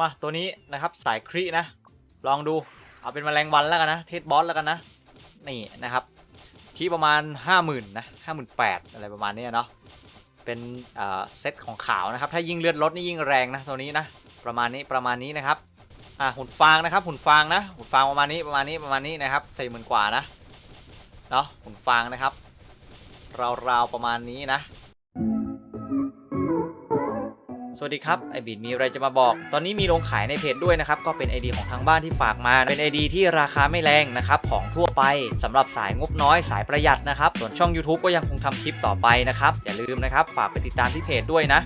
มาตัวนี้นะครับสายครีนะ ลองดูเอาเป็นแมลงวันแล้วกันนะเทสบอสแล้วกันนะนี่นะครับคีประมาณ 50,000นะ58,000อะไรประมาณนี้เนาะเป็นเซตของขาวนะครับ ถ้ายิ่งเลือดลดนี่ยิ่งแรงนะตัวนี้นะประมาณนี้ประมาณนี้นะครับอ่าหุ่นฟางนะครับหุ่นฟางนะหุ่นฟางประมาณนี้ประมาณนี้ประมาณนี้นะครับสี่หมื่นกว่านะเนาะหุ่นฟางนะครับราวๆประมาณนี้นะ สวัสดีครับไอบิดมีอะไรจะมาบอก ตอนนี้มีลงขายในเพจด้วยนะครับ ก็เป็น ID ของทางบ้านที่ฝากมา เป็น ID ที่ราคาไม่แรงนะครับ ของทั่วไปสำหรับสายงบน้อยสายประหยัดนะครับ ส่วนช่อง YouTube ก็ยังคงทำคลิปต่อไปนะครับ อย่าลืมนะครับ ฝากไปติดตามที่เพจด้วยนะ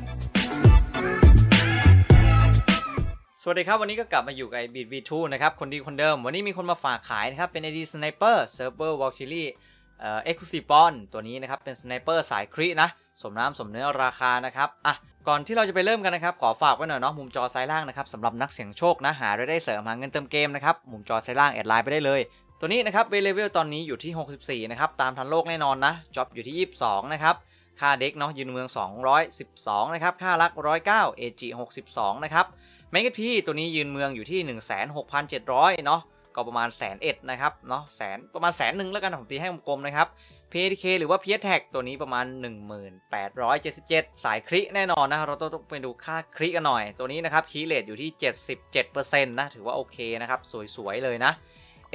สวัสดีครับ วันนี้ก็กลับมาอยู่กับไอบีด V2 นะครับ คนดีคนเดิม วันนี้มีคนมาฝากขายนะครับ เป็น ID Sniper Server Valkyrie เอ่อ Exclusive Bond ตัวนี้นะครับเป็นสไนเปอร์สายครีนะ สมน้ำสมเนื้อราคานะครับอะก่อนที่เราจะไปเริ่มกันนะครับ ขอฝากไว้หน่อยเนาะมุมจอซ้ายล่างนะครับสำหรับนักเสี่ยงโชคนะหารายได้เสริมหาเงินเติมเกมนะครับมุมจอซ้ายล่างแอดไลน์ไปได้เลย ตัวนี้นะครับเวเลเวลตอนนี้อยู่ที่ 64 นะครับ ตามทันโลกแน่นอนนะจ็อบอยู่ที่ 22 นะครับค่าเด็กเนาะยืนเมือง 212 นะครับ ค่ารัก 109 AG 62 นะครับแมกกพีตัวนี้ยืนเมืองอยู่ที่ 16,700 เนาะ ก็ประมาณแสนเอ็ดนะครับเนาะแสนประมาณแสนหนึ่งแล้วกันผมตีให้กลมๆนะครับ PDK หรือว่า p s t a g ตัวนี้ประมาณ 1877 สายคริแน่นอนนะเราต้องไปดูค่าคริกันหน่อย ตัวนี้นะครับคีเลตอยู่ที่ 77%นะถือว่าโอเคนะครับ สวยๆเลยนะ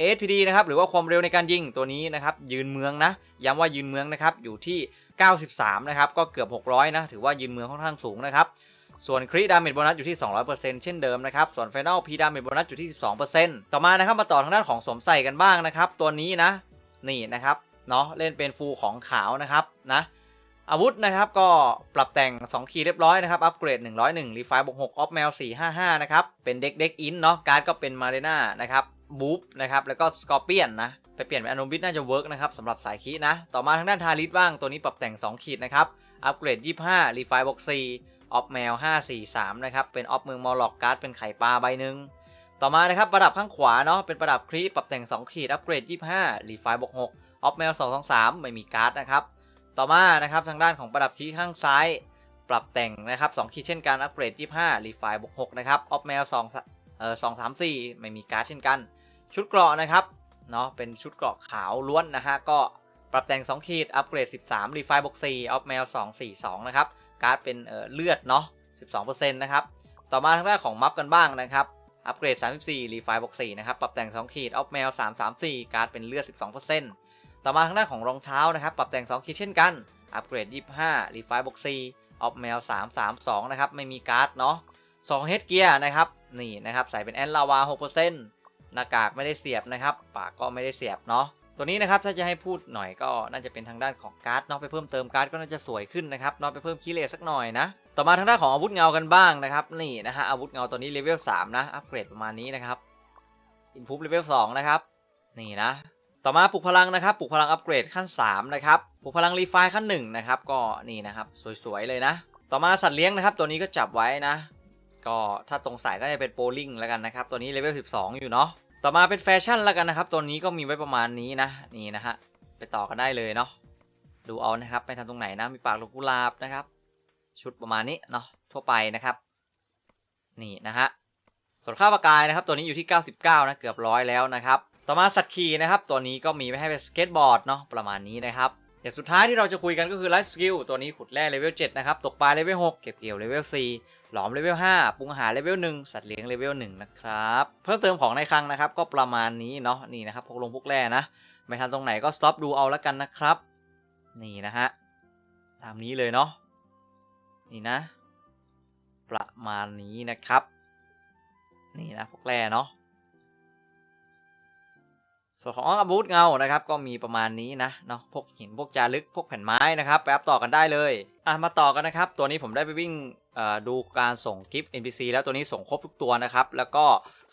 ASPD นะครับหรือว่าความเร็วในการยิงตัวนี้นะครับยืนเมืองนะย้ำว่ายืนเมืองนะครับอยู่ที่ 93 นะครับก็เกือบ 600 นะถือว่ายืนเมืองค่อนข้างสูงนะครับ ส่วนคริดาเมจโบนัสอยู่ที่ 200%เช่นเดิมนะครับ ส่วน Final P ดาเมจโบนัสอยู่ที่ 12%ต่อมานะครับมาต่อทางด้านของสวมใส่กันบ้างนะครับ ตัวนี้นะ นี่นะครับ เนาะเล่นเป็นฟูลของขาวนะครับนะ อาวุธนะครับก็ปรับแต่ง 2 คีย์เรียบร้อยนะครับ อัปเกรด 101 รีไฟบวก6ออฟแมว455 นะครับ เป็นเด็กเด็กอินเนาะ การ์ดก็เป็นมาเรนานะครับ บูฟนะครับ แล้วก็สกอร์เปียนนะไปเปลี่ยนเป็นอนุบิทน่าจะเวิร์กนะครับสำหรับสายคีนะ ต่อมาทางด้านทาริสบ้างตัวนี้ปรับแต่ง 2 ขีดนะครับ อัปเกรด 25 รีไฟบวก4 ออฟแมว 543 นะครับ เป็นออฟเมืองมอลล็อกการ์ดเป็นไข่ปลาใบหนึ่งต่อมานะครับประดับข้างขวาเนาะเป็นประดับครีปรับแต่ง 2 ขีดอัปเกรด 25รีไฟบวก6ออฟแมว 223 ไม่มีการ์ดนะครับ ต่อมานะครับทางด้านของประดับที่ข้างซ้าย ปรับแต่งนะครับ2ขีดเช่นกันอัปเกรด 25รีไฟบวก6นะครับออฟแมว2เอ่อ234 ไม่มีการ์ดเช่นกัน ชุดเกราะนะครับเนาะเป็นชุดเกราะขาวล้วนนะฮะก็ปรับแต่ง 2 ขีดอัปเกรด 13รีไฟบวก4ออฟแมว242 นะครับ การ์ดเป็นเอ่อเลือดเนาะ 12%นะครับ ต่อมาทางด้านของมัฟกันบ้างนะครับ อัปเกรด 34 รีไฟบวก4นะครับ ปรับแต่ง 2 ขีด ออฟแมว 334 การ์ดเป็นเลือด 12%ต่อมาทางด้านของรองเท้านะครับ ปรับแต่ง 2 ขีดเช่นกัน อัปเกรด 25 รีไฟบวก4ออฟแมว 332 นะครับ ไม่มีการ์ดเนาะ2เฮดเกียร์นะครับ นี่นะครับ ใส่เป็นแอนลาวา 6%หน้ากากไม่ได้เสียบนะครับ ปากก็ไม่ได้เสียบเนาะ ตัวนี้นะครับถ้าจะให้พูดหน่อยก็น่าจะเป็นทางด้านของการ์ดเนาะไปเพิ่มเติมการ์ดก็น่าจะสวยขึ้นนะครับเนาะไปเพิ่มคีเลสสักหน่อยนะต่อมาทางด้านของอาวุธเงากันบ้างนะครับนี่นะฮะอาวุธเงาตัวนี้เลเวล3นะอัปเกรดประมาณนี้นะครับอินพุตเลเวล2นะครับนี่นะต่อมาปลุกพลังนะครับปลุกพลังอัปเกรดขั้น3นะครับปลุกพลังรีไฟขั้น1นะครับก็นี่นะครับสวยๆเลยนะ ต่อมาสัตว์เลี้ยงนะครับตัวนี้ก็จับไว้นะ ก็ถ้าตรงสายก็จะเป็นโปลิงแล้วกันนะครับตัวนี้เลเวล12 อยู่เนาะ ต่อมาเป็นแฟชั่นแล้วกันนะครับ ตัวนี้ก็มีไว้ประมาณนี้นะ นี่นะฮะ ไปต่อกันได้เลยเนาะ ดูเอานะครับ ไปทำตรงไหนนะ มีปากลูกกุหลาบนะครับ ชุดประมาณนี้เนาะ ทั่วไปนะครับ นี่นะฮะ ส่วนค่าประกายนะครับ ตัวนี้อยู่ที่ 99 นะ เกือบร้อยแล้วนะครับ ต่อมาสัตว์ขี่นะครับ ตัวนี้ก็มีไว้ให้เป็นสเก็ตบอร์ดเนาะ ประมาณนี้นะครับอย่างสุดท้ายที่เราจะคุยกันก็คือไลฟ์สกิลตัวนี้ขุดแร่เลเวล7นะครับ ตกปลาเลเวล6เก็บเกี่ยวเลเวล4 หลอมเลเวล5ปรุงอาหารเลเวล1สัตว์เลี้ยงเลเวล1นะครับเพิ่มเติมของในคลังนะครับ ก็ประมาณนี้เนาะนี่นะครับพวกลงพวกแร่นะไม่ทันตรงไหนก็สต็อปดูเอาแล้วกันนะครับ นี่นะฮะตามนี้เลยเนาะนี่นะ ประมาณนี้นะครับ นี่นะพวกแร่เนาะส่วนของอาวุธเงานะครับ ก็มีประมาณนี้นะเนาะพวกหินพวกจารึกพวกแผ่นไม้นะครับไปอัพต่อกันได้เลยอะมาต่อกันนะครับ ตัวนี้ผมได้ไปวิ่ง ดูการส่งกิฟต์ NPC แล้วตัวนี้ส่งครบทุกตัวนะครับ แล้วก็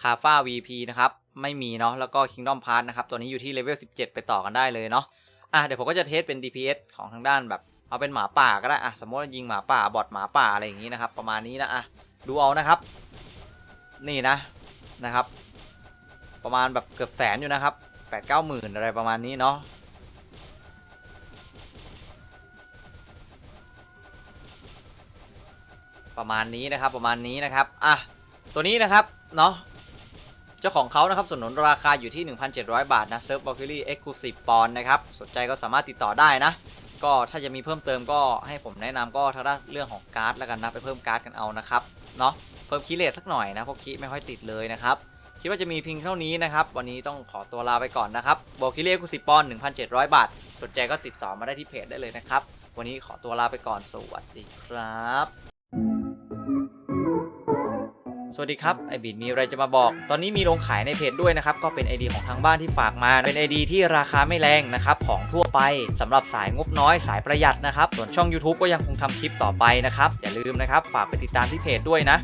คาฟ้า VP นะครับ ไม่มีเนาะ แล้วก็ Kingdom Pass นะครับ ตัวนี้อยู่ที่เลเวล 17 ไปต่อกันได้เลยเนาะ อะ เดี๋ยวผมก็จะเทสเป็น DPS ของทางด้านแบบ เอาเป็นหมาป่าก็ได้ อะ สมมติยิงหมาป่า บอดหมาป่าอะไรอย่างนี้นะครับ ประมาณนี้นะ อะ ดูเอานะครับ นี่นะ นะครับ ประมาณแบบเกือบแสนอยู่นะครับแปดเก้าหมื่นอะไรประมาณนี้เนาะ ประมาณนี้นะครับประมาณนี้นะครับอะตัวนี้นะครับเนาะเจ้าของเขานะครับสนนราคาอยู่ที่ 1,700 บาทนะเซิร์ฟบอลคิลี่เอ็กซ์คลูซีฟปอนนะครับสนใจก็สามารถติดต่อได้นะ ก็ถ้าจะมีเพิ่มเติมก็ให้ผมแนะนำก็ทางด้านเรื่องของการ์ดแล้วกันนะไปเพิ่มการ์ดกันเอานะครับเนาะเพิ่มคีเลทสักหน่อยนะเพราะคีไม่ค่อยติดเลยนะครับคิดว่าจะมีเพียงเท่านี้นะครับวันนี้ต้องขอตัวลาไปก่อนนะครับบอลคิลี่เอ็กซ์คลูซีฟปอน1,700 บาทสนใจก็ติดต่อมาได้ที่เพจได้เลยนะครับวันนี้ขอตัวลาไปก่อนสวัสดีครับ สวัสดีครับไอบิดมีอะไรจะมาบอก ตอนนี้มีลงขายในเพจด้วยนะครับ ก็เป็น ID ของทางบ้านที่ฝากมา เป็น ID ที่ราคาไม่แรงนะครับ ของทั่วไปสำหรับสายงบน้อยสายประหยัดนะครับ ส่วนช่อง YouTube ก็ยังคงทำคลิปต่อไปนะครับ อย่าลืมนะครับ ฝากไปติดตามที่เพจด้วยนะ